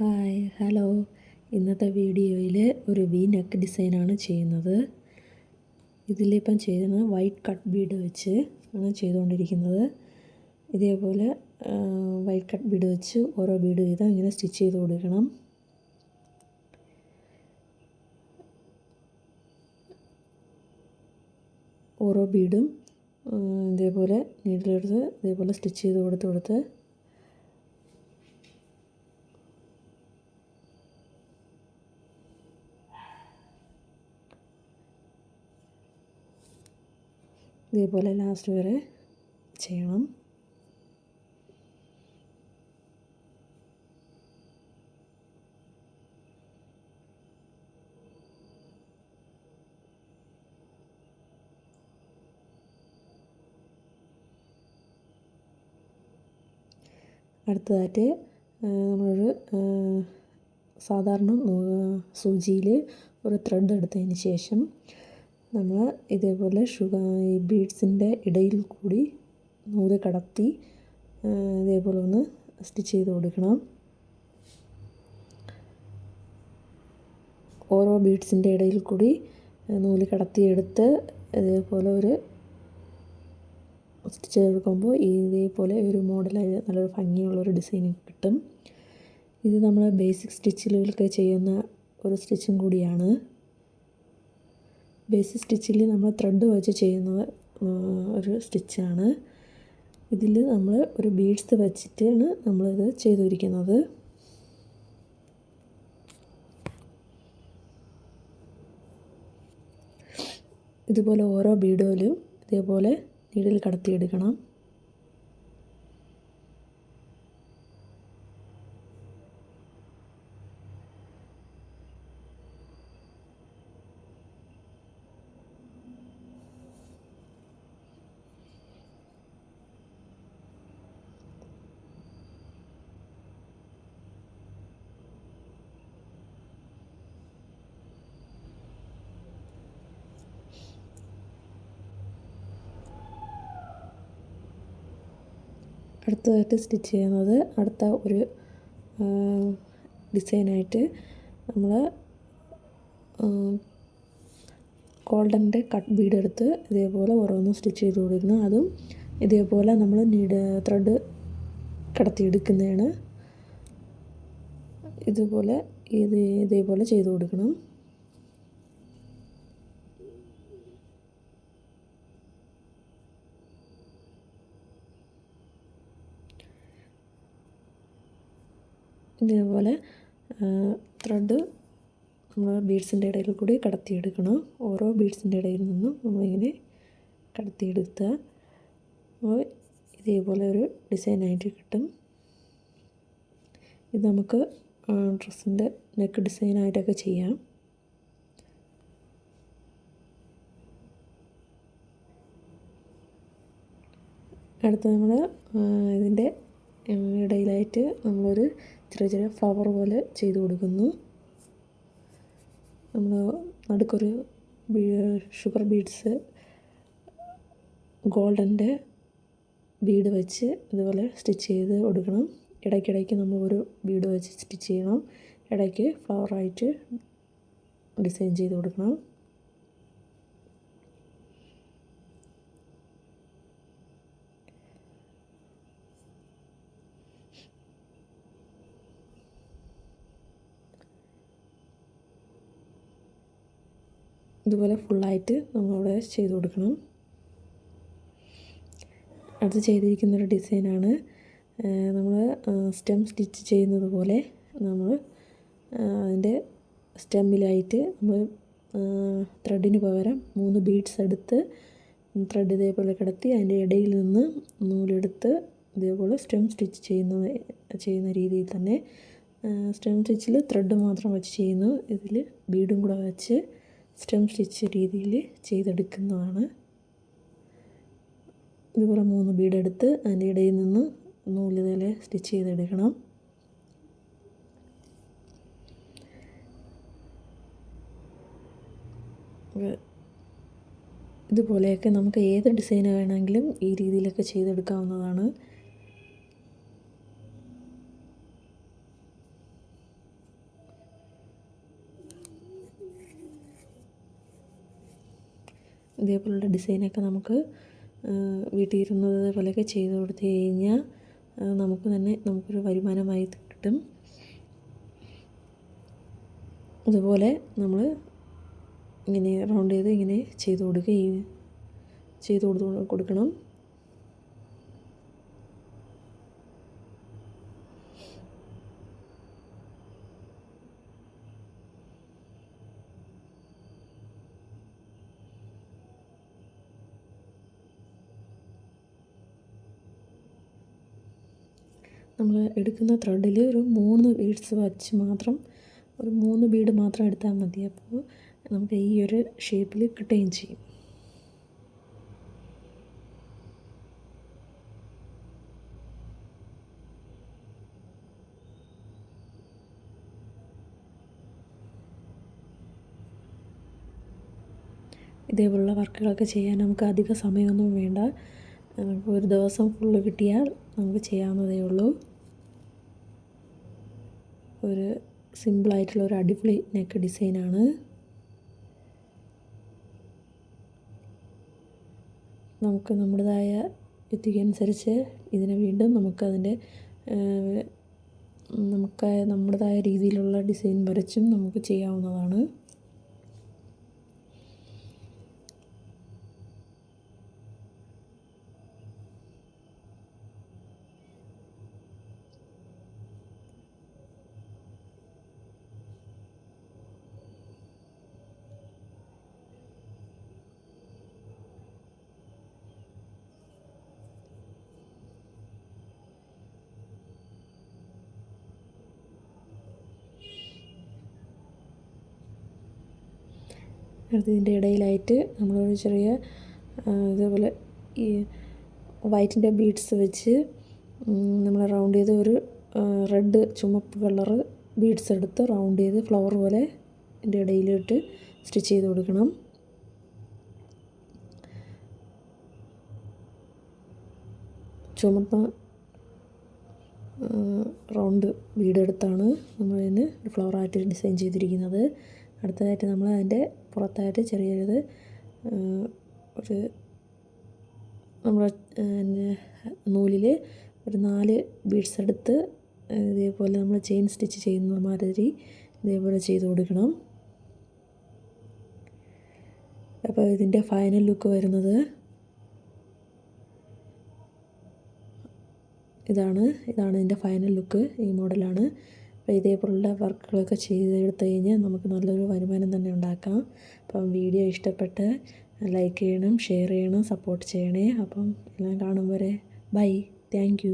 Hi hello. ഇന്നത്തെ വീഡിയോയിൽ ഒരു വി നെക്ക് ഡിസൈനാണ് ചെയ്യുന്നത്. ഇതിലിപ്പം ചെയ്യുന്നത് വൈറ്റ് കട്ട് ബീഡ് വെച്ച് ആണ് ചെയ്തുകൊണ്ടിരിക്കുന്നത്. ഇതേപോലെ വൈറ്റ് കട്ട് ബീഡ് വെച്ച് ഓരോ ബീഡ് വീതം ഇങ്ങനെ സ്റ്റിച്ച് ചെയ്ത് കൊടുക്കണം. ഓരോ ബീഡും ഇതേപോലെ നീഡിലെടുത്ത് ഇതേപോലെ സ്റ്റിച്ച് ചെയ്ത് കൊടുത്ത് കൊടുത്ത് ഇതേപോലെ ലാസ്റ്റ് വരെ ചെയ്യണം. അടുത്തതായിട്ട് നമ്മളൊരു സാധാരണ സൂചിയിൽ ഒരു ത്രെഡ് എടുത്തതിന് ശേഷം നമ്മൾ ഇതേപോലെ ഷുഗർ ഈ ബീഡ്സിന്റെ ഇടയിൽ കൂടി നൂൽ കടത്തി ഇതേപോലെ ഒന്ന് സ്റ്റിച്ച് ചെയ്ത് കൊടുക്കണം. ഓരോ ബീഡ്സിന്റെ ഇടയിൽ കൂടി നൂൽ കടത്തിയെടുത്ത് ഇതേപോലെ ഒരു സ്റ്റിച്ച് ചെയ്ത് കൊടുക്കുമ്പോൾ ഇതേപോലെ ഒരു മോഡലായി നല്ലൊരു ഭംഗിയുള്ളൊരു ഡിസൈൻ കിട്ടും. ഇത് നമ്മൾ ബേസിക് സ്റ്റിച്ചിലൊക്കെ ചെയ്യുന്ന ഒരു സ്റ്റിച്ചും കൂടിയാണ്. ബേസിക് സ്റ്റിച്ചിൽ നമ്മൾ ത്രെഡ് വെച്ച് ചെയ്യുന്ന ഒരു സ്റ്റിച്ചാണ്. ഇതിൽ നമ്മൾ ഒരു ബീഡ്സ് വെച്ചിട്ടാണ് നമ്മളിത് ചെയ്തിരിക്കുന്നത് ഇതുപോലെ ഓരോ ബീഡോയിലും ഇതേപോലെ നീഡിൽ കടത്തിയെടുക്കണം. അടുത്തതായിട്ട് സ്റ്റിച്ച് ചെയ്യുന്നത് അടുത്ത ഒരു ഡിസൈനായിട്ട് നമ്മൾ ഗോൾഡന്റെ കട്ട് ബീഡ് എടുത്ത് ഇതേപോലെ ഓരോന്നും സ്റ്റിച്ച് ചെയ്ത് കൊടുക്കുന്നു. അതും ഇതേപോലെ നമ്മൾ നീഡ് ത്രെഡ് കടത്തിയെടുക്കുന്നതാണ്. ഇതുപോലെ ഇത് ഇതേപോലെ ചെയ്ത് കൊടുക്കണം. ഇതേപോലെ ത്രെഡ് നമ്മൾ ബീഡ്സിന്റെ ഇടയിൽ കൂടി കടത്തിയെടുക്കണം. ഓരോ ബീഡ്സിന്റെ ഇടയിൽ നിന്നും നമ്മളിങ്ങനെ കടത്തിയെടുത്താൽ ഇതേപോലെ ഒരു ഡിസൈനായിട്ട് കിട്ടും. ഇത് നമുക്ക് ഡ്രസ്സിന്റെ നെക്ക് ഡിസൈനായിട്ടൊക്കെ ചെയ്യാം. അടുത്ത നമ്മൾ ഇതിന്റെ ഇടയിലായിട്ട് നമ്മളൊരു ചെറിയ ചെറിയ ഫ്ലവർ പോലെ ചെയ്ത് കൊടുക്കുന്നു. നമ്മൾ നടുക്കൊരു ഷുഗർ ബീഡ്സ് ഗോൾഡന്റെ ബീഡ് വെച്ച് ഇതുപോലെ സ്റ്റിച്ച് ചെയ്ത് കൊടുക്കണം. ഇടയ്ക്കിടയ്ക്ക് നമ്മൾ ഒരു ബീഡ് വെച്ച് സ്റ്റിച്ച് ചെയ്യണം. ഇടയ്ക്ക് ഫ്ലവറായിട്ട് ഡിസൈൻ ചെയ്ത് കൊടുക്കണം. ഇതുപോലെ ഫുള്ളായിട്ട് നമ്മളവിടെ ചെയ്ത് കൊടുക്കണം. അത് ചെയ്തിരിക്കുന്നൊരു ഡിസൈനാണ് നമ്മൾ സ്റ്റെം സ്റ്റിച്ച് ചെയ്യുന്നത് പോലെ നമ്മൾ അതിന്റെ സ്റ്റെമ്മിലായിട്ട് നമ്മൾ ത്രെഡിന് പകരം മൂന്ന് ബീഡ്സ് എടുത്ത് ത്രെഡ് ഇതേപോലെ കിടത്തി അതിന്റെ ഇടയിൽ നിന്ന് നൂലെടുത്ത് ഇതേപോലെ സ്റ്റെം സ്റ്റിച്ച് ചെയ്യുന്ന ചെയ്യുന്ന രീതിയിൽ തന്നെ സ്റ്റെം സ്റ്റിച്ചിൽ ത്രെഡ് മാത്രം വെച്ച് ചെയ്യുന്നു. ഇതിൽ ബീഡും കൂടെ വെച്ച് സ്റ്റെം സ്റ്റിച്ച് രീതിയിൽ ചെയ്തെടുക്കുന്നതാണ്. ഇതുപോലെ മൂന്ന് ബീഡെടുത്ത് അതിന്റെ ഇടയിൽ നിന്ന് നൂൽ സ്റ്റിച്ച് ചെയ്തെടുക്കണം. ഇതുപോലെയൊക്കെ നമുക്ക് ഏത് ഡിസൈൻ വേണമെങ്കിലും ഈ രീതിയിലൊക്കെ ചെയ്തെടുക്കാവുന്നതാണ്. ഇതേപോലുള്ള ഡിസൈനൊക്കെ നമുക്ക് വീട്ടിൽ ഇരുന്നത് പോലെയൊക്കെ ചെയ്ത് കൊടുത്തു കഴിഞ്ഞാൽ നമുക്ക് തന്നെ നമുക്കൊരു വരുമാനമായി കിട്ടും. അതുപോലെ നമ്മൾ ഇങ്ങനെ റൗണ്ട് ചെയ്ത് ഇങ്ങനെ ചെയ്ത് കൊടുക്കുക ചെയ്ത് കൊടുത്ത് കൊടുക്കണം. നമ്മൾ എടുക്കുന്ന ത്രെഡിൽ ഒരു മൂന്ന് ബീഡ്സ് വച്ച് മാത്രം ഒരു മൂന്ന് ബീഡ് മാത്രം എടുത്താൽ മതി. അപ്പോൾ നമുക്ക് ഈ ഒരു ഷേപ്പിൽ കിട്ടുകയും ചെയ്യും. ഇതേപോലുള്ള വർക്കുകളൊക്കെ ചെയ്യാൻ നമുക്ക് അധിക സമയമൊന്നും വേണ്ട. നമുക്ക് ഒരു ദിവസം ഫുള്ള് കിട്ടിയാൽ നമുക്ക് ചെയ്യാവുന്നതേ ഉള്ളൂ. ഒരു സിമ്പിളായിട്ടുള്ള ഒരു അടിപൊളി നെക്ക് ഡിസൈനാണ് നമുക്ക് നമ്മുടേതായ യുക്തിക്കനുസരിച്ച് ഇതിനെ വീണ്ടും നമുക്കതിന്റെ നമുക്ക് നമ്മുടേതായ രീതിയിലുള്ള ഡിസൈൻ വരച്ചും നമുക്ക് ചെയ്യാവുന്നതാണ്. ഇതിന്റെ ഇടയിലായിട്ട് നമ്മളൊരു ചെറിയ ഇതേപോലെ ഈ വൈറ്റിന്റെ ബീഡ്സ് വെച്ച് നമ്മൾ റൗണ്ട് ചെയ്ത് ഒരു റെഡ് ചുമപ്പ് കളറ് ബീഡ്സ് എടുത്ത് റൗണ്ട് ചെയ്ത് ഫ്ലവർ പോലെ ഇതിന്റെ ഇടയിലിട്ട് സ്റ്റിച്ച് ചെയ്ത് കൊടുക്കണം. ചുമപ്പ് റൗണ്ട് ബീഡെടുത്താണ് ഫ്ലവർ ഫ്ലവറായിട്ട് ഡിസൈൻ ചെയ്തിരിക്കുന്നത്. അടുത്തതായിട്ട് നമ്മൾ അതിന്റെ പുറത്തായിട്ട് ചെറിയൊരിത് ഒരു നമ്മൾ നൂലിൽ ഒരു നാല് ബീഡ്സ് എടുത്ത് ഇതേപോലെ നമ്മൾ ചെയിൻ സ്റ്റിച്ച് ചെയ്യുന്ന മാതിരി ഇതേപോലെ ചെയ്ത് കൊടുക്കണം. അപ്പോൾ ഇതിന്റെ ഫൈനൽ ലുക്ക് വരുന്നത് ഇതാണ്. ഇതാണ് ഇതിന്റെ ഫൈനൽ ലുക്ക്. ഈ മോഡലാണ്. അപ്പോൾ ഇതേപോലുള്ള വർക്കുകളൊക്കെ ചെയ്തെടുത്ത് കഴിഞ്ഞാൽ നമുക്ക് നല്ലൊരു വരുമാനം തന്നെ ഉണ്ടാക്കാം. അപ്പം വീഡിയോ ഇഷ്ടപ്പെട്ട് ലൈക്ക് ചെയ്യണം ഷെയർ ചെയ്യണം സപ്പോർട്ട് ചെയ്യണേ. അപ്പം എല്ലാം കാണും വരെ. ബൈ. താങ്ക്